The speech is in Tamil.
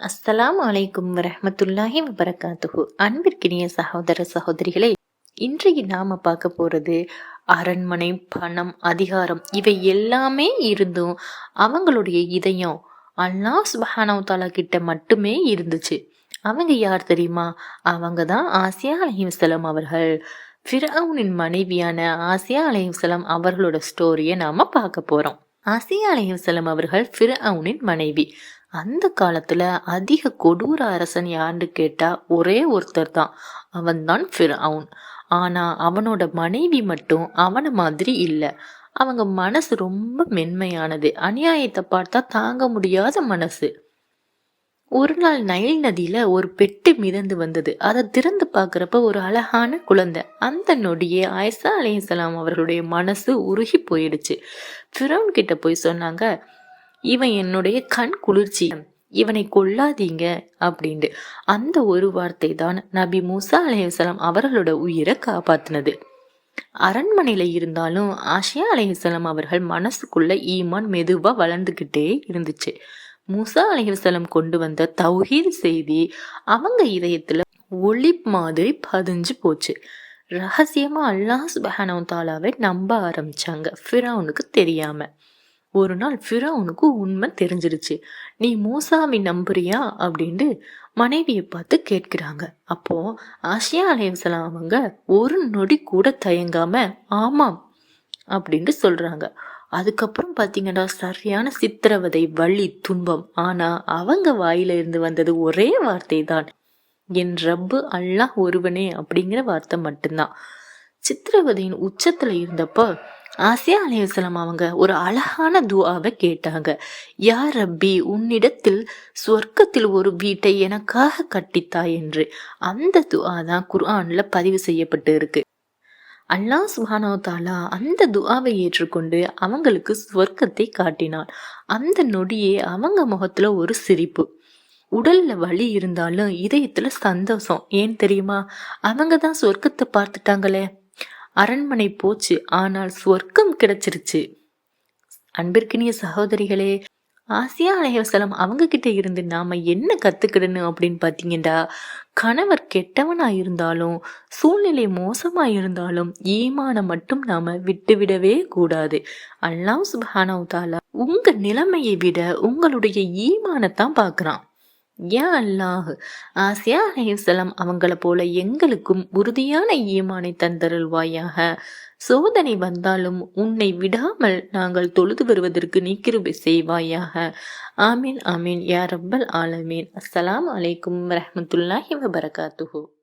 அஸ்ஸலாம் அலைக்கும் வரஹமத்துல்லாஹி வபரகாத்துஹு. அன்பிற்கினிய சகோதர சகோதரிகளை இன்றைக்கு நாம பார்க்க போறது அரண்மனை பணம் அதிகாரம் இவை எல்லாமே இருந்தும் அவங்களுடைய இதயம் அல்லாஹ் சுபஹானவ் தாலா கிட்ட மட்டுமே இருந்துச்சு. அவங்க யார் தெரியுமா? அவங்க தான் ஆசியா அலிஹிவசலம் அவர்கள். ஃபிரவுனின் மனைவியான ஆசியா அலிஹிவசலம் அவர்களோட ஸ்டோரியை நாம பார்க்க போறோம். ஆசியா அலிஹிவசலம் அவர்கள் ஃபிரவுனின் மனைவி. அந்த காலத்துல அதிக கொடூர அரசன் யாருன்னு கேட்டா ஒரே ஒருத்தர் தான். அவன்தான் அவன் ஆனா அவனோட மனைவி மட்டும் அவனை மாதிரி இல்லை. அவங்க மனசு ரொம்ப மென்மையானது. அநியாயத்தை பார்த்தா தாங்க முடியாத மனசு. ஒரு நாள் நைல் நதியில ஒரு பெட்டு மிதந்து வந்தது. அதை திறந்து பார்க்குறப்ப ஒரு அழகான குழந்தை. அந்த நொடியே ஆயிசா அலிசலாம் அவர்களுடைய மனசு உருகி போயிடுச்சு. ஃபிரௌன் கிட்ட போய் சொன்னாங்க இவன் என்னுடைய கண் குளிர்ச்சி. இவனை கொல்லாதீங்க அப்படின்ட்டு. அந்த ஒரு வார்த்தை தான் நபி மூசா அலையவசலம் அவர்களோட உயிரை காப்பாத்தினது. அரண்மனையில இருந்தாலும் ஆஷியா அலையவசலம் அவர்கள் மனசுக்குள்ள ஈமான் மெதுவா வளர்ந்துகிட்டே இருந்துச்சு. மூசா அலையவசலம் கொண்டு வந்த தௌஹீத் செய்தி அவங்க இதயத்துல ஒளி மாதிரி பதிஞ்சு போச்சு. ரகசியமா அல்லாஹ் சுபஹானவ் தாலாவை நம்ப ஆரம்பிச்சாங்க. ஃபிரவுனுக்கு தெரியாம. ஒரு நாள் ஃபிரௌனுக்கு உண்மை தெரிஞ்சிருச்சு. நீ மூசாவை நம்புறியா? அப்படின்ட்டு மனைவியை பார்த்து கேட்கிறாங்க. அப்போ ஆசியா அலையவசலாம் அவங்க ஒரு நொடி கூட தயங்காம ஆமாம் அப்படின்ட்டு சொல்றாங்க. அதுக்கப்புறம் பார்த்தீங்கன்னா சரியான சித்திரவதை வழி துன்பம். ஆனா அவங்க வாயில இருந்து வந்தது ஒரே வார்த்தை தான். என் ரப்பு அல்லாஹ் ஒருவனே அப்படிங்கிற வார்த்தை மட்டும்தான். சித்திரவதையின் உச்சத்துல இருந்தப்போ ஆசியா அலையுசலம் அவங்க ஒரு அழகான துவாவை கேட்டாங்க. யார் ரப்பி உன்னிடத்தில் சொர்க்கத்தில் ஒரு வீட்டை எனக்காக கட்டித்தாய் என்று. அந்த துவா தான் குர்ஆன்ல பதிவு செய்யப்பட்டு இருக்கு. அல்லாஹ் சுஹானோ தாலா அந்த துவாவை ஏற்றுக்கொண்டு அவங்களுக்கு சொர்க்கத்தை காட்டினான். அந்த நொடியே அவங்க முகத்துல ஒரு சிரிப்பு. உடல்ல வலி இருந்தாலும் இதயத்துல சந்தோஷம். ஏன் தெரியுமா? அவங்க தான் சொர்க்கத்தை பார்த்துட்டாங்களே. அரண்மனை போச்சு ஆனால் சொர்க்கம் கிடைச்சிருச்சு. அன்பிற்கினிய சகோதரிகளே ஆசியா அலையவசலம் அவங்க கிட்ட இருந்து நாம என்ன கத்துக்கிடணும் அப்படின்னு பாத்தீங்கன்னா கணவர் கெட்டவனா இருந்தாலும் சூழ்நிலை மோசமா இருந்தாலும் ஈமான மட்டும் நாம விட்டுவிடவே கூடாது. அல்லாஹ் சுபானவுதாலா உங்க நிலைமையை விட உங்களுடைய ஈமானத்தான் பாக்குறான். யா அல்லாஹ். ஆசியா அலையுசலாம் அவங்கள போல எங்களுக்கும் உறுதியான ஈமானை தந்தருள்வாயாக. சோதனை வந்தாலும் உன்னை விடாமல் நாங்கள் தொழுது வருவதற்கு நீக்கிருபை செய்வாயாக. ஆமீன் ஆமீன். யா ரப்பல் ஆலமீன். அஸ்ஸலாம் அலைக்கும் ரஹமத்துல்லாஹி வபரகாத்துஹூ.